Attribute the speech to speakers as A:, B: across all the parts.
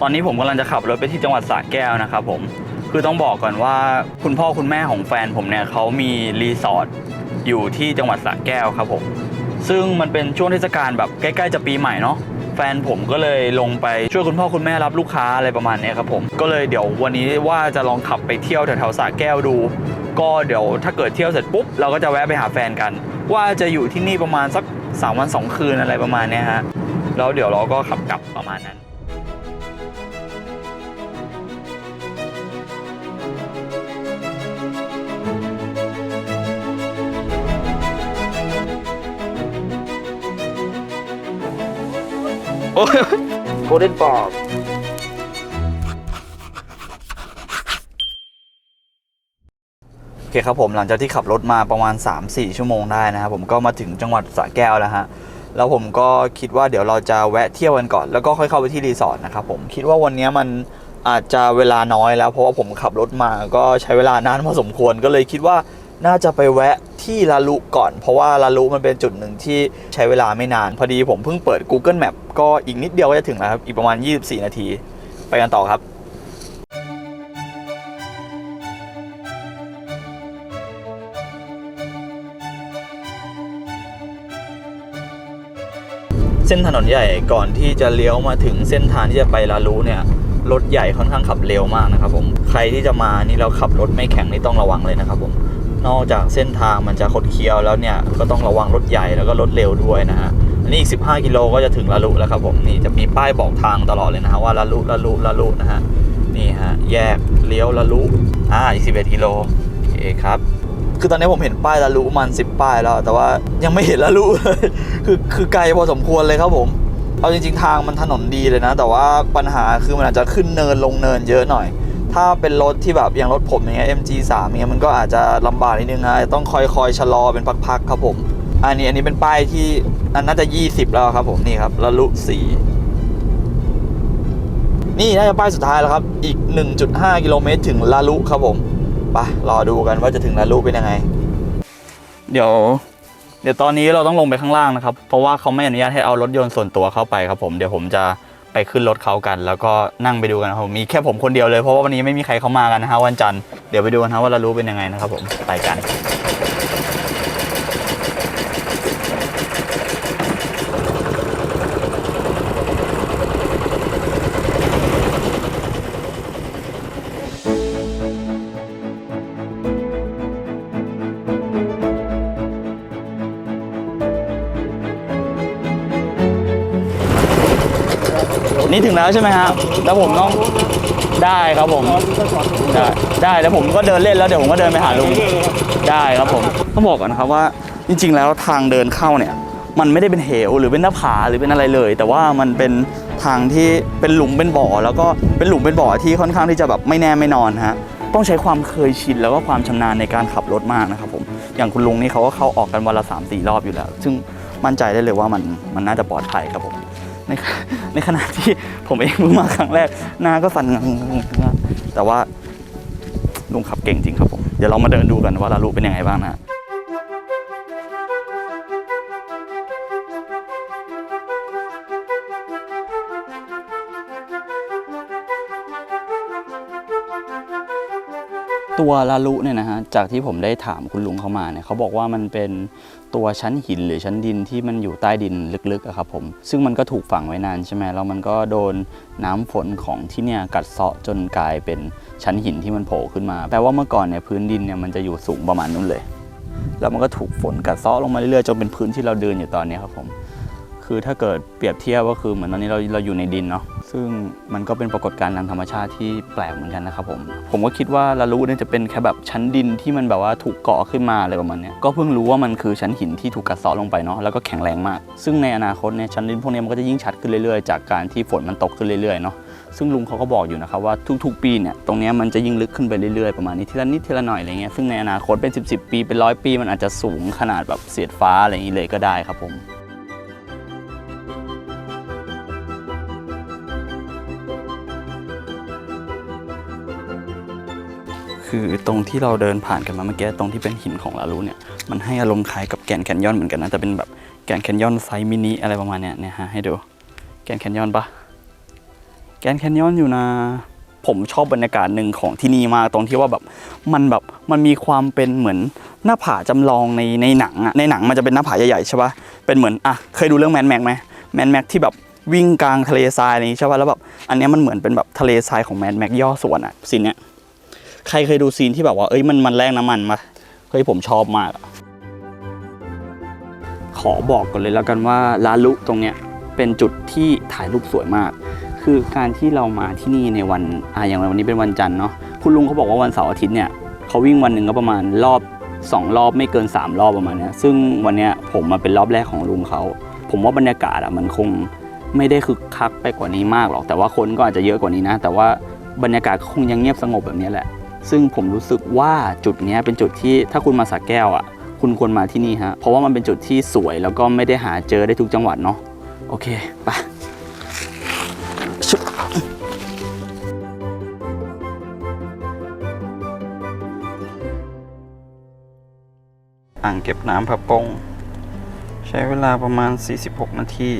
A: ตอนนี้ผมกำลังจะขับรถไปที่จังหวัดสระแก้วนะครับผมคือต้องบอกก่อนว่าคุณพ่อคุณแม่ของแฟนผมเนี่ยเขามีรีสอร์ทอยู่ที่จังหวัดสระแก้วครับผมซึ่งมันเป็นช่วงเทศกาลแบบใกล้ๆจะปีใหม่เนาะแฟนผมก็เลยลงไปช่วยคุณพ่อคุณแม่รับลูกค้าอะไรประมาณนี้ครับผมก็เลยเดี๋ยววันนี้ว่าจะลองขับไปเที่ยวแถวๆสระแก้วดู ก็เดี๋ยวถ้าเกิดเที่ยวเสร็จปุ๊บเราก็จะแวะไปหาแฟนกัน ว่าจะอยู่ที่นี่ประมาณสักสามวันสองคืนอะไรประมาณนี้ฮะแล้วเดี๋ยวเราก็ขับกลับประมาณนั้น โอ้ย
B: โกลเด้นปอบ
A: โอเคครับผมหลังจากที่ขับรถมาประมาณ 3-4 ชั่วโมงได้นะครับผมก็มาถึงจังหวัดสระแก้วแล้วฮะแล้วผมก็คิดว่าเดี๋ยวเราจะแวะเที่ยวกันก่อน แล้วก็ค่อยเข้าไปที่รีสอร์ทนะครับผมคิดว่าวันนี้มันอาจจะเวลาน้อยแล้ว เพราะว่าผมขับรถมาก็ใช้เวลานานพอสมควรก็เลยคิดว่า น่าจะไปแวะที่ลาลุก่อน เพราะว่าลาลุมันเป็นจุดหนึ่งที่ใช้เวลาไม่นาน พอดีผมเพิ่งเปิด Google Map ก็อีกนิดเดียวก็จะถึงแล้วครับ อีกประมาณ 24 นาที ไปกันต่อครับเส้นถนนใหญ่ก่อนที่จะเลี้ยวมาถึงเส้นทางที่จะไปลาลูเนี่ยรถใหญ่ค่อนข้างขับเร็วมากนะครับผมใครที่จะมานี่เราขับรถไม่แข็งนี่ต้องระวังเลยนะครับผม นอกจากเส้นทางมันจะคดเคี้ยวแล้วเนี่ยก็ต้องระวังรถใหญ่แล้วก็รถเร็วด้วยนะฮะอันนี้อีก 15 กิโลก็จะถึงลาลุแล้วครับผมนี่จะมีป้ายบอกทางตลอดเลยนะฮะว่าลาลุลาลุลาลุนะฮะนี่ฮะแยกเลี้ยวลาลุอ่าอีก 11 กิโลโอเคครับคือตอนนี้ผมเห็นป้ายละลุมันสิบป้ายแล้ว แต่ว่ายังไม่เห็นละลุเลยคือคือไกลพอสมควรเลยครับผมเอาจริง ๆ ทางมันถนนดีเลยนะ แต่ว่าปัญหาคือมันอาจจะขึ้นเนินลงเนินเยอะหน่อย ถ้าเป็นรถที่แบบอย่างรถผมอย่างเงี้ย MG3 เงี้ยมันก็อาจจะลำบากนิดนึงนะต้องคอยคอยชะลอเป็นพักๆครับผม อันนี้อันนี้เป็นป้ายที่อันน่าจะ 20 แล้วครับผมนี่ครับละลุสีนี่น่าจะป้ายสุดท้ายแล้วครับ อีก 1.5 กิโลเมตรถึงลาลุครับผมไปรอดูกันว่าจะถึงลาลูเป็นยังไง เดี๋ยว เดี๋ยวตอนนี้เราต้องลงไปข้างล่างนะครับ เพราะว่าเขาไม่อนุญาตให้เอารถยนต์ส่วนตัวเข้าไปครับผม เดี๋ยวผมจะ ไปขึ้นรถเขากัน แล้วก็นั่งไปดูกันครับผมมีแค่ผมคนเดียวเลยเพราะว่าวันนี้ไม่มีใครเขามากันนะฮะวันจันทร์เดี๋ยวไปดูกันนะว่าลารู้เป็นยังไงนะครับผมไปกัน นี่ถึงแล้วใช่ไหมครับแล้วผมต้องได้ครับผมได้ได้แล้วผมก็เดินเล่นแล้วเดี๋ยวผมก็เดินไปหาลุงได้ครับผมต้องบอกก่อนนะครับว่าจริง ๆ แล้วทางเดินเข้าเนี่ย มันไม่ได้เป็นเหวหรือเป็นหน้าผาหรือเป็นอะไรเลย แต่ว่ามันเป็นทางที่เป็นหลุมเป็นบ่อ แล้วก็เป็นหลุมเป็นบ่อที่ค่อนข้างที่จะแบบไม่แน่ไม่นอนฮะต้องใช้ความเคยชินแล้วก็ความชำนาญในการขับรถมากนะครับผมอย่างคุณลุงนี่เขาก็เข้าออกกันวันละสามสี่รอบอยู่แล้ว ซึ่งมั่นใจได้เลยว่ามันมันน่าจะปลอดภัยครับผม ในขในขณะที่ผมเองเพิ่งมาครั้งแรกหน้าก็สั่นงังๆแต่ว่าลุงขับเก่งจริงครับผม เดี๋ยวเรามาเดินดูกันว่าลาลุเป็นยังไงบ้างนะ ตัวลาลุเนี่ยนะฮะจากที่ผมได้ถามคุณลุงเขามาเนี่ยเขาบอกว่ามันเป็นตัวชั้นหินหรือชั้นดินที่มันอยู่ใต้ดินลึกๆอะครับผม ซึ่งมันก็ถูกฝังไว้นานใช่ไหมแล้วมันก็โดนน้ำฝนของที่เนี่ยกัดเซาะจนกลายเป็นชั้นหินที่มันโผล่ขึ้นมาแปลว่าเมื่อก่อนเนี่ยพื้นดินเนี่ยมันจะอยู่สูงประมาณนู้นเลย แล้วมันก็ถูกฝนกัดเซาะลงมาเรื่อยๆจนเป็นพื้นที่เราเดินอยู่ตอนนี้ครับผม คือถ้าเกิดเปรียบเทียบก็คือเหมือนตอนนี้เราเราอยู่ในดินเนาะ ซึ่งมันก็เป็นปรากฏการณ์ทางธรรมชาติที่แปลกเหมือนกันนะครับผม ผมก็คิดว่าลาลูเนี่ยจะเป็นแค่แบบชั้นดินที่มันแบบว่าถูกเกาะขึ้นมาอะไรประมาณนี้ก็เพิ่งรู้ว่ามันคือชั้นหินที่ถูกกัดเซาะลงไปเนาะแล้วก็แข็งแรงมาก ซึ่งในอนาคตเนี่ยชั้นดินพวกนี้มันก็จะยิ่งชัดขึ้นเรื่อยๆ จากการที่ฝนมันตกขึ้นเรื่อยๆเนาะซึ่งลุงเขาก็บอกอยู่นะครับว่าทุกๆ ปีเนี่ยตรงเนี้ยมันจะยิ่งลึกขึ้นไปเรื่อยๆ ประมาณนี้ทีละนิดทีละหน่อยอะไรเงี้ยซึ่งในอนาคตเป็น 10 10 ปีเป็นร้อยปี มันอาจจะสูงขนาดแบบเสียดฟ้าอะไรอย่างนี้เลยก็ได้ครับผม คือตรงที่เราเดินผ่านกันมาเมื่อกี้ตรงที่เป็นหินของลาลูเนี่ยมันให้อารมณ์คล้ายกับแกนแคนยอนเหมือนกันนะแต่เป็นแบบแกนแคนยอนไซส์มินิอะไรประมาณเนี้ยเนี่ยฮะให้ดูแกนแคนยอนปะแกนแคนยอนอยู่นะผมชอบบรรยากาศหนึ่งของที่นี่มากตรงที่ว่าแบบมันแบบมันมีความเป็นเหมือนหน้าผาจำลองในในหนังอะในหนังมันจะเป็นหน้าผาใหญ่ๆใช่ปะเป็นเหมือนอะเคยดูเรื่องแมนแม็กไหมแมนแม็กที่แบบวิ่งกลางทะเลทรายอะไรอย่างงี้ใช่ปะแล้วแบบอันนี้มันเหมือนเป็นแบบทะเลทรายของแมนแม็กย่อส่วนอะซีนเนี้ย ใครเคยดูซีนที่แบบว่าเอ้ยมันมันแรงน้ำมันมาเฮ้ยผมชอบมากอะขอบอกก่อนเลยแล้วกันว่าลาลุตรงเนี้ยเป็นจุดที่ถ่ายรูปสวยมาก คือการที่เรามาที่นี่ในวันอ่าอย่างวันนี้เป็นวันจันทร์เนาะคุณลุงเขาบอกว่าวันเสาร์อาทิตย์เนี่ยเขาวิ่งวันหนึ่งก็ประมาณรอบ2 รอบไม่เกิน 3 รอบประมาณเนี้ยซึ่งวันเนี้ยผมมาเป็นรอบแรกของลุงเขา ผมว่าบรรยากาศอะมันคงไม่ได้คึกคักไปกว่านี้มากหรอก แต่ว่าคนก็อาจจะเยอะกว่านี้นะ แต่ว่าบรรยากาศคงยังเงียบสงบแบบนี้แหละ ซึ่งผมรู้สึกว่าจุดนี้เป็นจุดที่ถ้าคุณมาสักแก้วอะ คุณควรมาที่นี่ฮะ เพราะว่ามันเป็นจุดที่สวยแล้วก็ไม่ได้หาเจอได้ทุกจังหวัดเนาะ โอเค ไปอ่างเก็บน้ำพะปง ใช้เวลาประมาณ 46 นาที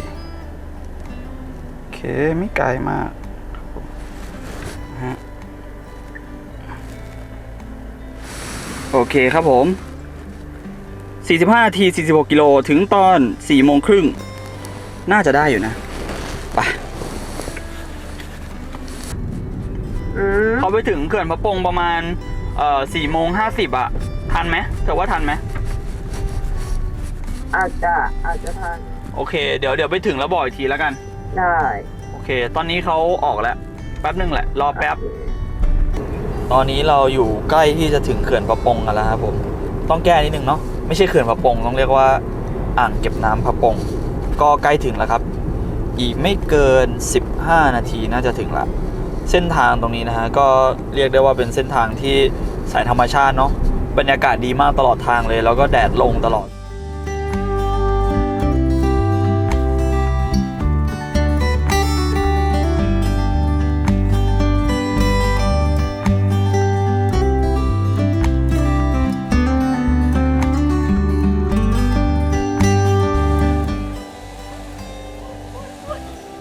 A: โอเค ไม่ไกลมากฮะ โอเคครับผม 45นาที46กิโลถึงตอน4โมงครึ่ง น่าจะได้อยู่นะไปเขาไปถึงเขื่อนพระปงประมาณเอ่อ4โมง50อะทันไหมเธอว่าทันไหม
B: อาจจะอาจจะทัน
A: โอเค เดี๋ยวเดี๋ยวไปถึงแล้วบอกอีกทีแล้วกัน
B: ได้
A: โอเค ตอนนี้เขาออกแล้ว แป๊บหนึ่งแหละ รอแป๊บ ตอนนี้เราอยู่ใกล้ที่จะถึงเขื่อนประปงกันแล้วครับผม ต้องแก้นิดนึงเนาะไม่ใช่เขื่อนประปงต้องเรียกว่าอ่างเก็บน้ำประปง ก็ใกล้ถึงแล้วครับ อีกไม่เกิน 15 นาทีน่าจะถึงละเส้นทางตรงนี้นะฮะก็เรียกได้ว่าเป็นเส้นทางที่สายธรรมชาติเนาะบรรยากาศดีมากตลอดทางเลย แล้วก็แดดลงตลอด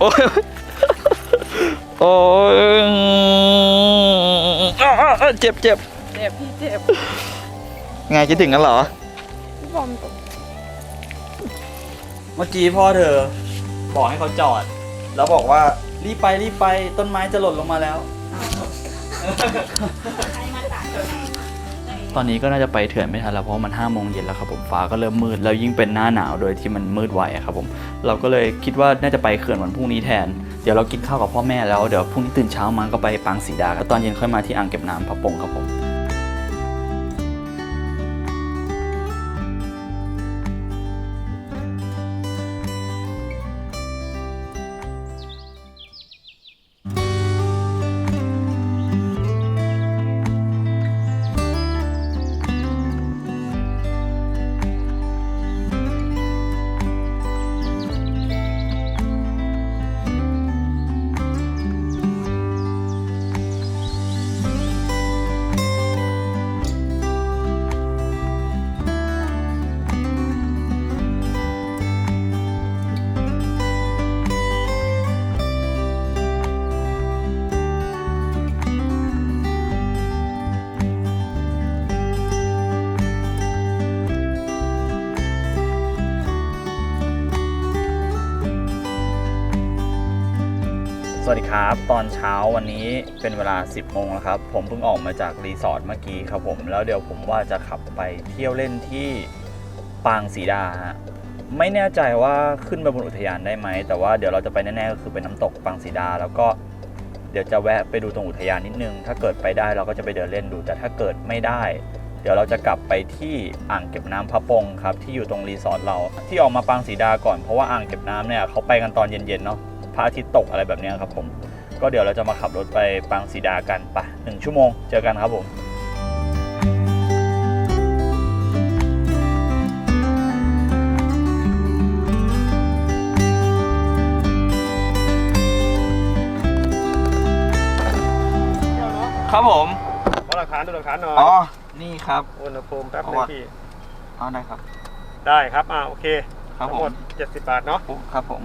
A: อ้ยโอ้ยเจ็บเจ็บ
B: เจ็บพี่เจ็บ
A: ไงคิดถึงกันเหรอ
B: พี่บอมตก
A: เมื่อกี้พ่อเธอ บอกให้เขาจอด แล้วบอกว่ารีบไปรีบไปต้นไม้จะหล่นลงมาแล้วต ตอนนี้ก็น่าจะไปเถื่อนไม่ทันแล้วเพราะมัน5้าโมงเย็นแล้วครับผมฟ้าก็เริ่มมืดแล้วยิ่งเป็นหน้าหนาวโดยที่มันมืดไวอะครับผมเราก็เลยคิดว่าน่าจะไปเขื่อนวันพรุ่งนี้แทน เดี๋ยวเรากินข้าวกับพ่อแม่แล้วเดี๋ยวพรุ่งนี้ตื่นเช้ามาก็ไปปางสีดาแล้วตอนเย็นค่อยมาที่อ่างเก็บน้ำพระปงครับผม สวัสดีครับ ตอนเช้าวันนี้เป็นเวลา 10โมงแล้วครับ ผมเพิ่งออกมาจากรีสอร์ทเมื่อกี้ครับผมแล้วเดี๋ยวผมว่าจะขับไปเที่ยวเล่นที่ปางสีดาฮะไม่แน่ใจว่าขึ้นไปบนอุทยานได้ไหม แต่ว่าเดี๋ยวเราจะไปแน่ๆก็คือไปน้ำตกปางสีดา แล้วก็เดี๋ยวจะแวะไปดูตรงอุทยานนิดนึง ถ้าเกิดไปได้เราก็จะไปเดินเล่นดู แต่ถ้าเกิดไม่ได้ เดี๋ยวเราจะกลับไปที่อ่างเก็บน้ำพระปงครับที่อยู่ตรงรีสอร์ทเราที่ออกมาปางสีดาก่อนเพราะว่าอ่างเก็บน้ำเนี่ยเขาไปกันตอนเย็นๆเนาะ พระอาทิตย์ตกอะไรแบบเนี้ยครับผมก็เดี๋ยวเราจะมาขับรถไปปางสีดากันไปะหนึ่งชั่วโมงเจอกันครับผมครับผม
C: ขอหลักฐานดูหลักฐานหน่อย
A: อ๋อนี่ครับ
C: อุณหภูมิแป๊บ
A: เอา
C: นึง
A: วะ
C: พี่
A: เอาได้ครับ
C: ได้ครับอ่าโอเค
A: ครับ
C: ทั้ง
A: ผ
C: หม
A: ม
C: ด70บาทเนาะ
A: ครับผม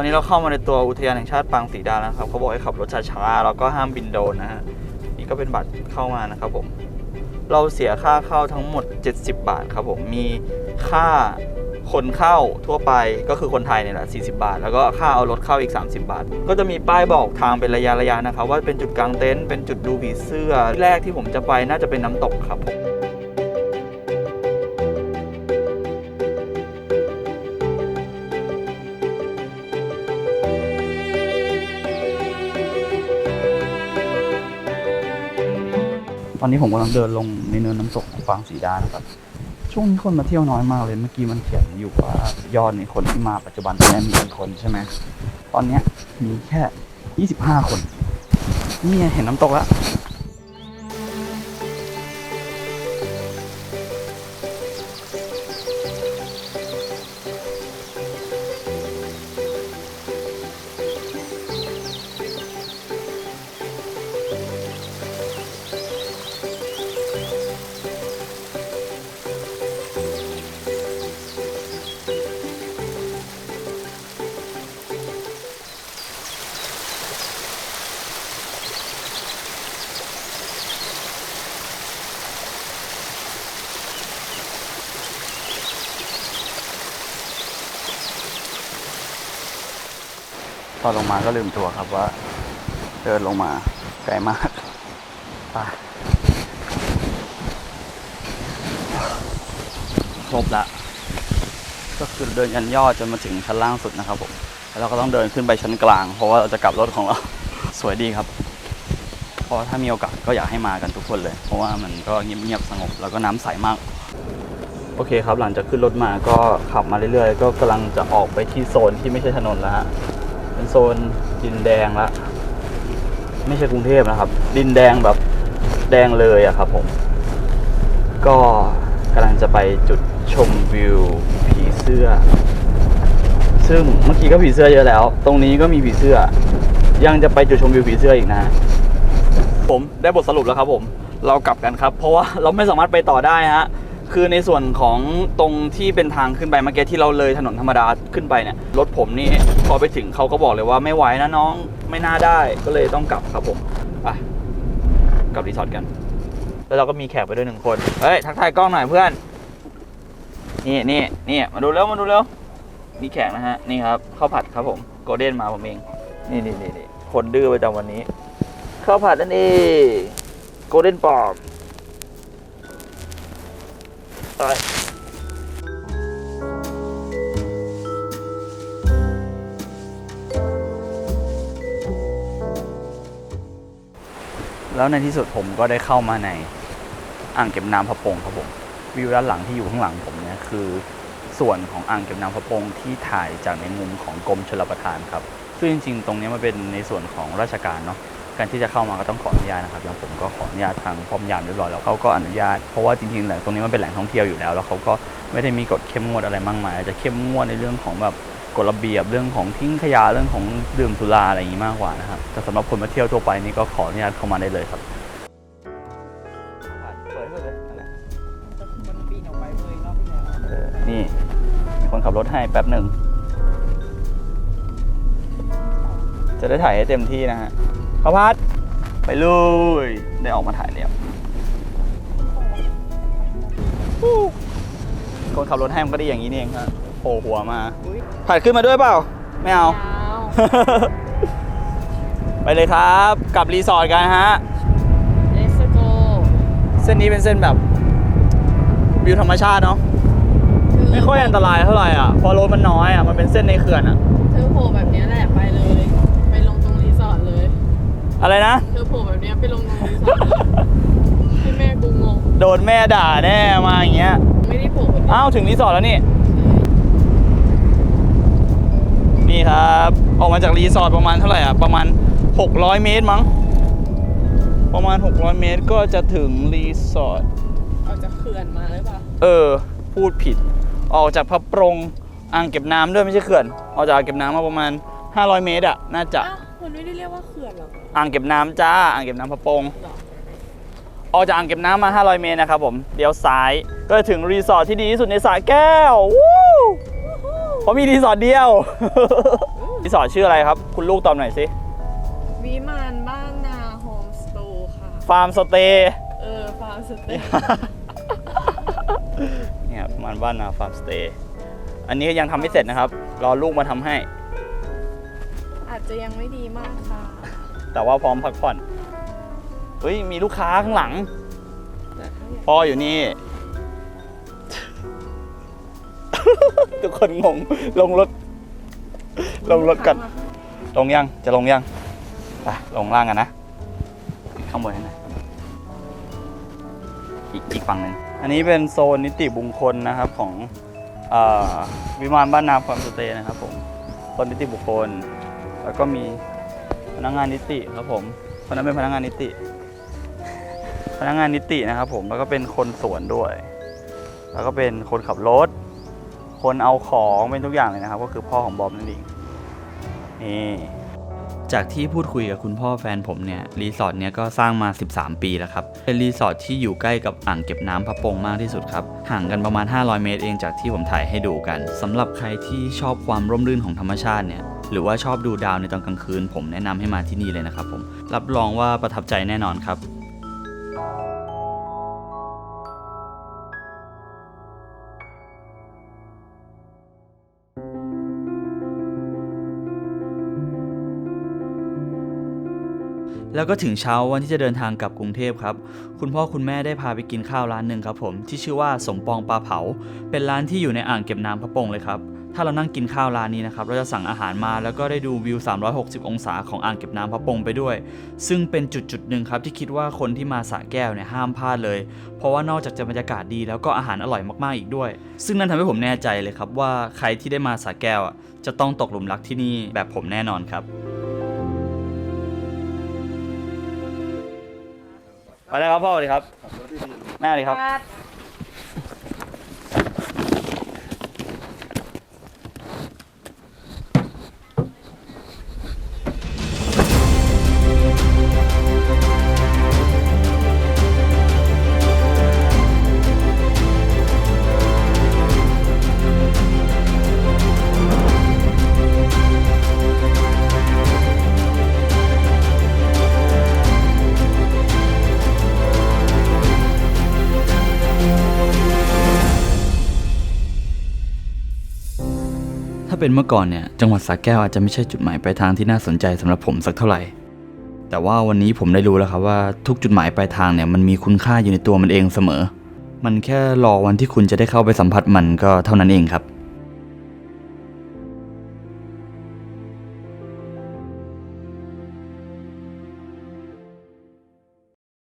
A: อนนี้เราเข้ามาในตัวอุทยานแห่งชาติปางสีดาแล้วครับเขาบอกให้ขับรถช้าๆแล้วก็ห้ามบินโดนนะฮะนี่ก็เป็นบัตรเข้ามานะครับผมเราเสียค่าเข้าทั้งหมด 70 บาทครับผมมีค่าคนเข้าทั่วไปก็คือคนไทยเนี่ยแหละ 40 บาท แล้วก็ค่าเอารถเข้าอีก 30 บาท ก็จะมีป้ายบอกทางเป็นระยะระยะนะครับ ว่าเป็นจุดกลางเต็นท์เป็นจุดดูผีเสื้อแรกที่ผมจะไปน่าจะเป็นน้ำตกครับผม ตอนนี้ผมกำลังเดินลงในเนินน้ำตกของฟางสีดานะครับ ช่วงนี้คนมาเที่ยวน้อยมากเลย เมื่อกี้มันเขียนอยู่ว่ายอดในคนที่มาปัจจุบันตอนนี้มีกี่คนใช่ไหม ตอนนี้มีแค่ 25 คน นี่เห็นน้ำตกแล้ว ตอนลงมาก็ลืมตัวครับว่า เดินลงมาไกลมากไปครบละก็คือเดินยันยอดจนมาถึงชั้นล่างสุดนะครับผมแล้วเราก็ต้องเดินขึ้นไปชั้นกลาง เพราะว่าเราจะกลับรถของเรา สวยดีครับ เพราะถ้ามีโอกาสก็อยากให้มากันทุกคนเลย เพราะว่ามันก็เงียบๆสงบแล้วก็น้ำใสมาก โอเคครับหลังจากขึ้นรถมาก็ขับมาเรื่อยๆ ก็กำลังจะออกไปที่โซนที่ไม่ใช่ถนนแล้วฮะ เป็นโซนดินแดงละ ไม่ใช่กรุงเทพนะครับ ดินแดงแบบแดงเลยอะครับผม ก็กำลังจะไปจุดชมวิวผีเสื้อ ซึ่งเมื่อกี้ก็ผีเสื้อเยอะแล้ว ตรงนี้ก็มีผีเสื้อ ยังจะไปจุดชมวิวผีเสื้ออีกนะ ผมได้บทสรุปแล้วครับผม เรากลับกันครับ เพราะว่าเราไม่สามารถไปต่อได้ฮะ คือในส่วนของตรงที่เป็นทางขึ้นไปเมื่อกี้ที่เราเลยถนนธรรมดาขึ้นไปเนี่ยรถผมนี่พอไปถึงเขาก็บอกเลยว่าไม่ไหวนะน้องไม่น่าได้ก็เลยต้องกลับครับผมไปกลับรีสอร์ทกัน แล้วเราก็มีแขกไปด้วยหนึ่งคนเฮ้ยทักทายกล้องหน่อยเพื่อน นี่นี่นี่มาดูเร็วมาดูเร็วมีแขกนะฮะนี่ครับข้าวผัดครับผมโกลเด้นมาผมเองนี่นี่นี่นี่คนดื้อประจำวันนี้ข้าวผัดนั่นเองโกลเด้นปอม ไปแล้วในที่สุดผมก็ได้เข้ามาในอ่างเก็บน้ำพะปงครับผมวิวด้านหลังที่อยู่ข้างหลังผมเนี่ยคือ ส่วนของอ่างเก็บน้ำพะปงที่ถ่ายจากในมุมของกรมชลประทานครับ ซึ่งจริงๆ ตรงนี้มันเป็นในส่วนของราชการเนาะ การที่จะเข้ามาก็ต้องขออนุญาตนะครับอย่างผมก็ขออนุญาตทางป้อมยามเรียบร้อยแล้วเขาก็อนุญาตเพราะว่าจริงๆแหล่งตรงนี้มันเป็นแหล่งท่องเที่ยวอยู่แล้ว แล้วเขาก็ไม่ได้มีกฎเข้มงวดอะไรมากมายอาจจะเข้มงวดในเรื่องของแบบกฎระเบียบเรื่องของทิ้งขยะเรื่องของดื่มสุราอะไรอย่างนี้มากกว่านะครับแต่สำหรับคนมาเที่ยวทั่วไปนี่ก็ขออนุญาตเข้ามาได้เลยครับ
B: เอ
A: อนี่มีคนขับรถให้แป๊บหนึ่งจะได้ถ่ายให้เต็มที่นะฮะ ข้าวพัดไปเลยได้ออกมาถ่ายแล้วฮู้คนขับรถให้มันก็ได้อย่างนี้นี่เองฮะโผล่หัวมา
B: อุ้ย
A: ผัดขึ้นมาด้วยเปล่า ไม่เอา
B: ยาว
A: ไปเลยครับกลับรีสอร์ทกันฮะ
B: เลสโก
A: เส้นนี้เป็นเส้นแบบวิวธรรมชาติเนาะไม่ค่อยอันตรายเท่าไหร่อะเพอรถมันน้อยอะ มันเป็นเส้นในเขื่อนอะ
B: เธอโผล่แบบเนี้ยแหละไปเลย อะ
A: ไรนะ
B: เธอโผล่แบบเนี้ยไปลงตรงรีสอร์ทเลยให้แม่กูงง
A: โดนแม่ด่าแน่มาอย่างเงี้ย
B: ไม่ได้โผล่แบบนี้
A: อ้าว ถึงรีสอร์ทแล้วนี่ นี่ครับ ออกมาจากรีสอร์ทประมาณเท่าไหร่อะ ประมาณ 600 เมตรมั้ง ประมาณ 600 เมตรก็จะถึงรีสอร์ท
B: ออกจากเขื่อนมาหรือเปล่า
A: เออ พูดผิด ออกจากพระปรงอ่างเก็บน้ำด้วยไม่ใช่เขื่อน ออกจากอ่างเก็บน้ำมาประมาณ 500 เมตรอะ น่าจะ
B: อ้าว มันไม่ได้เรียกว่าเขื่อนหรอ
A: อ่างเก็บน้ำจ้า อ่างเก็บน้ำพระปรง
B: หรอ
A: ออกจากอ่างเก็บน้ำมา 500 เมตรนะครับผมเดี๋ยวซ้าย ก็จะถึงรีสอร์ทที่ดีที่สุดในสระแก้ววู้เพราะมีรีสอร์ทเดียว
B: อู้
A: รีสอร์ทชื่ออะไรครับ คุณลูกตอบหน่อยสิ
B: วิมานบ้านนาโฮมสตูค่ะ
A: ฟาร์มสเตย์
B: เออ ฟาร์มสเตย์
A: เนี่ยประมาณบ้านนาฟาร์มสเตย์ อันนี้ยังทำไม่เสร็จนะครับ รอลูกมาทำให้
B: อาจจะยังไม่ดีมากค่ะ
A: แต่ว่าพร้อมพักผ่อนเฮ้ยมีลูกค้าข้างหลัง
B: แต่ถ้าอยาก
A: พ่ออยู่นี่ ทุกคนงงลงรถ ลงรถกัน ลงยังจะลงยังไปลงล่างกันนะ ข้างบนนี่นะอีกอีกฝั่งหนึ่งอันนี้เป็นโซนนิติบุคคลนะครับของเออวิมานบ้านนาฟาร์มสเตย์นะครับผมโซนนิติบุคคล แล้วก็มีพนักงานนิติครับผมคนนั้นเป็นพนักงานนิติ พนักงานนิตินะครับผมแล้วก็เป็นคนสวนด้วย แล้วก็เป็นคนขับรถ คนเอาของเป็นทุกอย่างเลยนะครับ ก็คือพ่อของบอมนั่นเองนี่จากที่พูดคุยกับคุณพ่อแฟนผมเนี่ยรีสอร์ทเนี้ยก็สร้างมา 13 ปีแล้วครับ เป็นรีสอร์ทที่อยู่ใกล้กับอ่างเก็บน้ำพระปงมากที่สุดครับ ห่างกันประมาณ 500 เมตรเองจากที่ผมถ่ายให้ดูกันสำหรับใครที่ชอบความร่มรื่นของธรรมชาติเนี่ย หรือว่าชอบดูดาวในตอนกลางคืน ผมแนะนำให้มาที่นี่เลยนะครับผมรับรองว่าประทับใจแน่นอนครับแล้วก็ถึงเช้าวันที่จะเดินทางกลับกรุงเทพครับ คุณพ่อคุณแม่ได้พาไปกินข้าวร้านหนึ่งครับผมที่ชื่อว่าสมปองปลาเผา เป็นร้านที่อยู่ในอ่างเก็บน้ำพระปงเลยครับ ถ้าเรานั่งกินข้าวร้านนี้นะครับ เราจะสั่งอาหารมาแล้วก็ได้ดูวิว 360 องศาของอ่างเก็บน้ำพระปงไปด้วย ซึ่งเป็นจุดจุดๆหนึ่งครับที่คิดว่าคนที่มาสระแก้วเนี่ยห้ามพลาดเลย เพราะว่านอกจากจะบรรยากาศดีแล้วก็อาหารอร่อยมากๆอีกด้วย ซึ่งนั่นทำให้ผมแน่ใจเลยครับว่าใครที่ได้มาสระแก้วอะจะต้องตกหลุมรักที่นี่แบบผมแน่นอนครับ ไปเลยครับพ่อสวัสดีครับแม่สวัสดีครับ เป็นเมื่อก่อนเนี่ยจังหวัดสระแก้วอาจจะไม่ใช่จุดหมายปลายทางที่น่าสนใจสำหรับผมสักเท่าไหร่ แต่ว่าวันนี้ผมได้รู้แล้วครับว่าทุกจุดหมายปลายทางเนี่ยมันมีคุณค่าอยู่ในตัวมันเองเสมอ มันแค่รอวันที่คุณจะได้เข้าไปสัมผัสมันก็เท่านั้นเองครับ